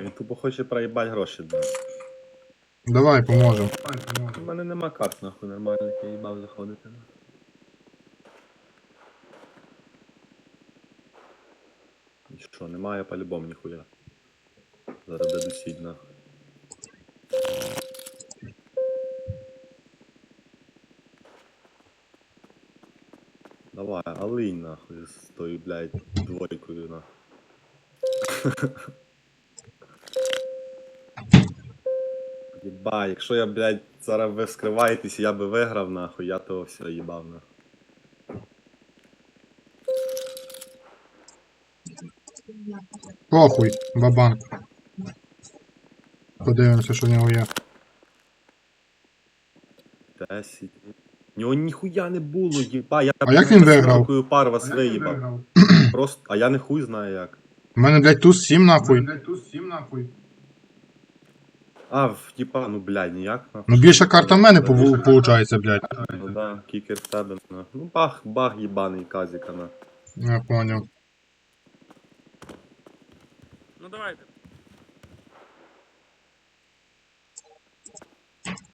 Він тупо хоче проїбати гроші. Да. Давай, поможем. У мене нема карт, нахуй, нормальних, я їбав заходити. нахуй. І що, немає по-любому ніхуя. Зараз дедусіть нахуй. Давай, алинь нахуй з тою, блядь, двойкою нахуй. Єба, якщо я, блядь, зараз ви скриваєтесь, я би виграв, нахуй, я того все їбав, нахуй. Похуй, бабанк. Подивимося, що в нього є. 10. У нього ніхуя не було, їба, я А як він виграв? Пар вас виїбав. Просто, а я не хуй знаю як. У мене, блядь, туз 7 нахуй. Блять туз 7 нахуй. А, в типа, ну блядь, ніяк нахуй. Ну більша карта в мене получається, блядь. Ну да, кікер в тебе, нахуй. Ну бах, бах їбаний казіка, нахуй. Я понял. Ну давайте.